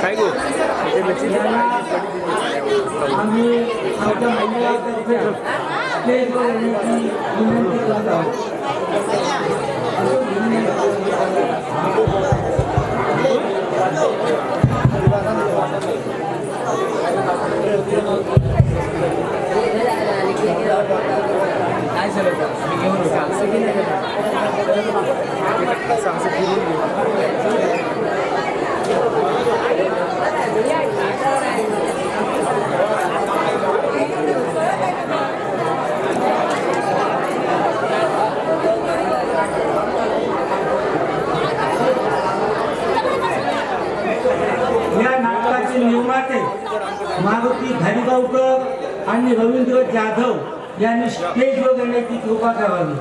काय गो आम्ही आमच्या मंडळातर्फे स्टेजवर विनंती करत आहोत या नाटकाचे निर्माते मारुती धारीगावकर आणि रवींद्र जाधव यांनी स्टेजवर येण्याची कृपा करावी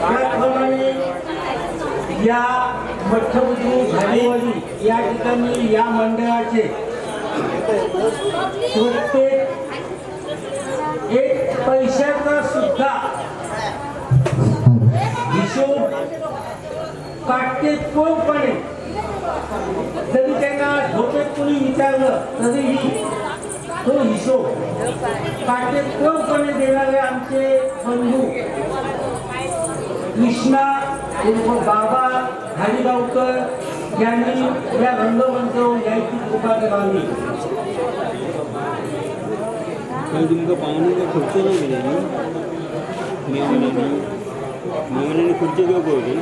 त्याचप्रमाणे या मठ्ठबुद्धी झालेवाली या ठिकाणी या मंडळाचे प्रत्येक एक पैशाचा सुद्धा हिशोब काटेकोरपणे जरी त्यांना झोपेत कोणी विचारलं तरीही तो हिशोब काटेकोरपणे देणारे आमचे बंधू कृष्णा बाबा हरिगावकर यांनी या रंगमंचावर यायची कृपा करावी. काही तुमका पाहुणे खुर्ची नाही दिली मेवण्याने मेवण्याने खुर्ची घेऊ पाहिजे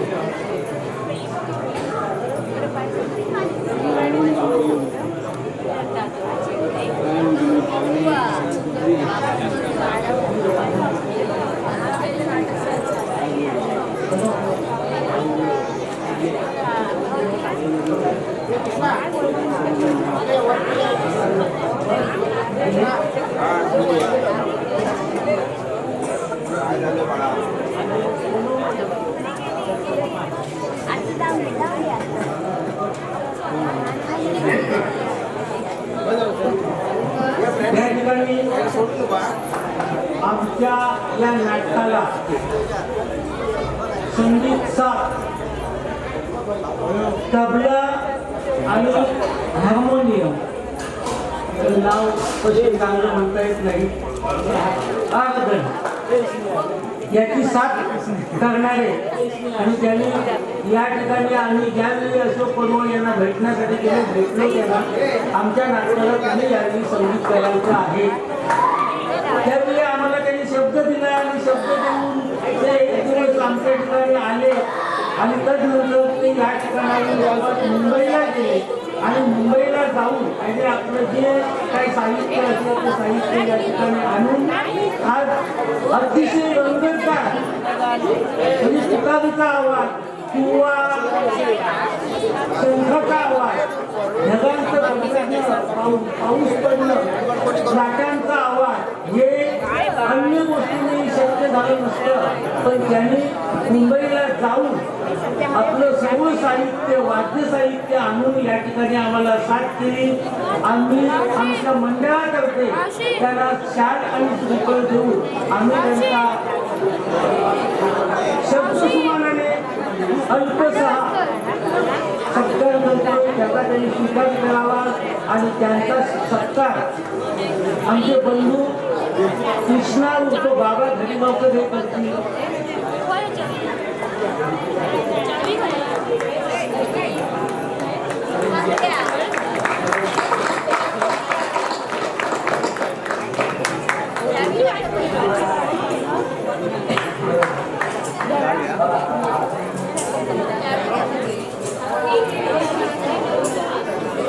ठिकाणी आमच्या या नाटकाला संगीत साथ तबला आणि हार्मोनियम. नाव कसे चांगलं म्हणता येत नाही. याची साथ करणारे. आणि त्यांनी या ठिकाणी आम्ही ज्यावेळी अशोक पडवळ यांना भेटण्यासाठी गेले भेटलो त्यांना आमच्या नाटकाला त्यांनी यावेळी संगीत करायचं आहे. त्यावेळी शब्द देऊन ते एक आमच्या ठिकाणी आले आणि तदनंतर ते या ठिकाणी मुंबईला गेले आणि मुंबईला जाऊन आणि आपलं जे काही साहित्य असलं ते साहित्य या ठिकाणी आणून आज अतिशय रंगतदार म्हणजे तुकारीचा आवाज किंवा संघाचा आवाज ढगांचं गडगडणं, पाऊस पडणं लाटांचा आवाज. हे अन्य गोष्टी झालं नसतं पण त्यांनी मुंबईला जाऊन आपलं सर्व साहित्य वाद्य साहित्य आणून या ठिकाणी आम्हाला साथ केली. आम्ही आमच्या मंडळातर्फे त्याला शाल आणि सुपर देऊन आम्ही त्यांचा शब्दसुमानाने अल्पसा सत्कार करतो. त्याचा त्यांनी स्वीकार करावा आणि त्यांचा सत्कार आमचे बंधू कृष्णा उर्फ बाबा घरीगावकर हे। करतील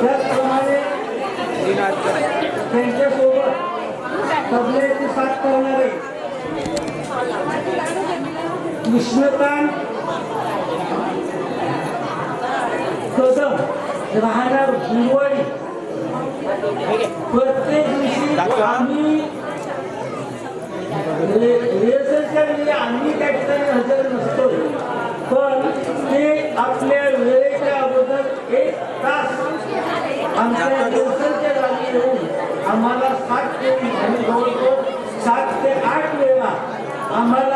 त्याचप्रमाणे त्यांच्यासोबत तबल्याची साथ करणारे कृष्णकांत कदम राहणार गुरुवाडी प्रत्येक दिवशी आम्ही रिहर्सलच्या वेळी आम्ही त्या ठिकाणी हजर नसतो पण ते आपल्या वेळेच्या अगोदर एक तास आमच्या रिहर्सलच्या जागी येऊन आम्हाला सात ते आणि जवळजवळ सात ते आठ वेळा आम्हाला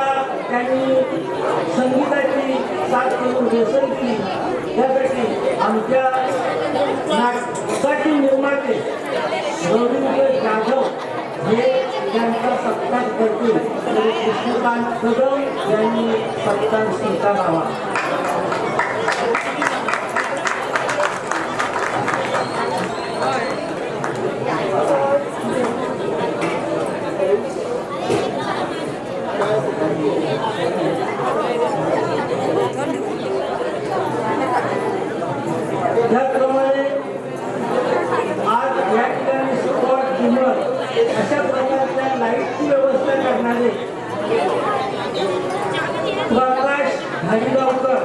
त्यांनी संगीताची साथ करून रिहर्सल केली. त्यासाठी आमच्या नाटकाचे निर्माते रवींद्र जाधव हे त्यांचा सत्कार करतील. कृष्णकांत कदम यांनी सत्कार स्वीकारावा त्याचप्रमाणे आज या ठिकाणी सुरुवात किंमत अशा प्रकारच्या लाईटची व्यवस्था करणारे प्रकाश हरिगावकर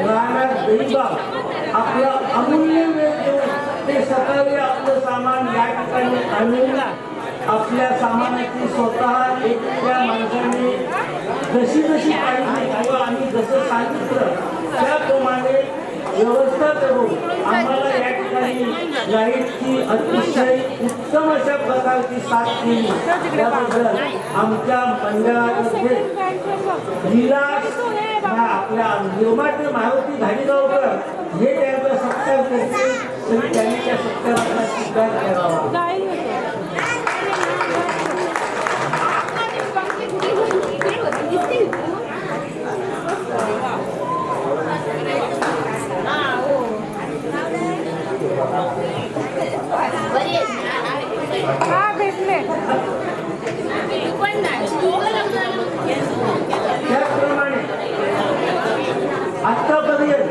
राहणार दहीबाग आपला अमूल्य वेळ देऊन ते सकाळी आपलं सामान या ठिकाणी आणून आपल्या सामानाची स्वतः एकट्या माणसाने जशी जशी पाहिजे किंवा आम्ही जसं सांगितलं त्याप्रमाणे व्यवस्था करून आम्हाला या ठिकाणी लाईटची अतिशय उत्तम अशा प्रकारची साथ केली त्याबद्दल आमच्या मंडळामध्ये विलास आपल्या निर्माते मारुती धारीगावकर हे त्यांचा सत्कार करते तरी त्यांनी त्या सत्काराचा स्वीकार करावा. हा भेटले. त्याचप्रमाणे आतापर्यंत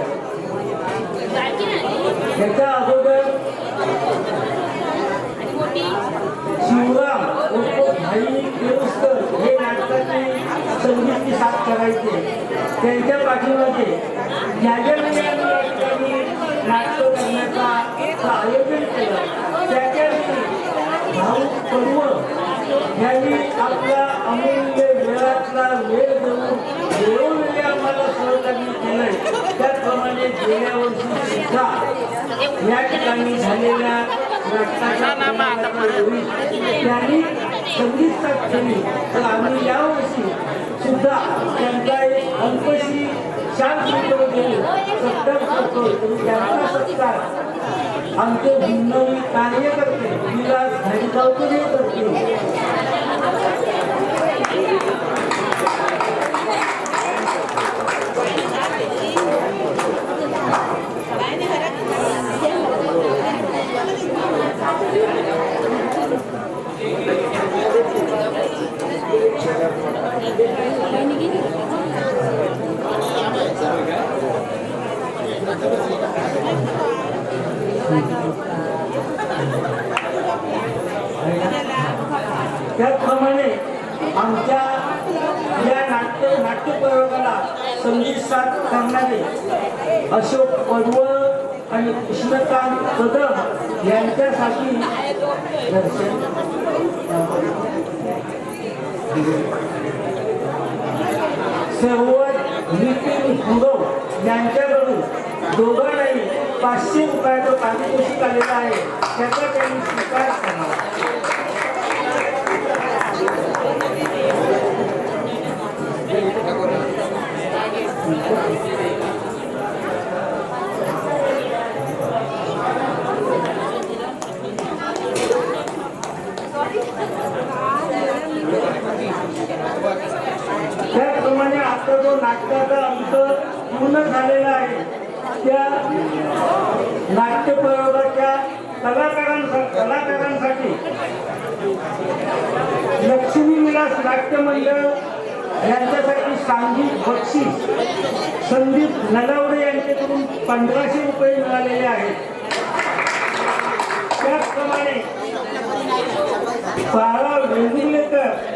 याच्या अगोदर शिवराम उर्फ भाई केरुस्कर हे नाटकाची संगीतची साथ करायचे. त्यांच्या पाठीमागे याज्ञवल्क्य भाऊ यांनी आपला अमूल्य वेळातला वेळ देऊन वेळोवेळी आम्हाला सहकार्य केलंय. त्याचप्रमाणे गेल्या वर्षी सुद्धा या ठिकाणी झालेल्या त्यांनी संगीत केली तर आम्ही यावर्षी सुद्धा त्यांचा एक अंकशी चार शांत गेले सत्कार करतो तरी त्यांचा सत्कार आमचे भिन्न कार्यकर्ते গল্প आमच्या या नाट्य नाट्य प्रयोगाला संगीत साथ करणारे अशोक पडवळ आणि कृष्णकांत कदम यांच्यासाठी सर्व नितीन यांच्याकडून दोघांनाही पाचशे रुपयाचं पारितोषिक आलेलं आहे. त्याचा त्यांनी स्वीकार करावा त्याचप्रमाणे आता जो नाटकाचा अंक पूर्ण झालेला आहे त्या नाट्य प्रयोगाच्या कलाकारांसाठी कलाकारांसाठी लक्ष्मी नाट्यमंडळ मंडळ यांच्यासाठी सांघिक बक्षीस संदीप नलावडे यांच्याकडून पंधराशे रुपये मिळालेले आहेत. त्याचप्रमाणे बाळा वेंगुर्लेकर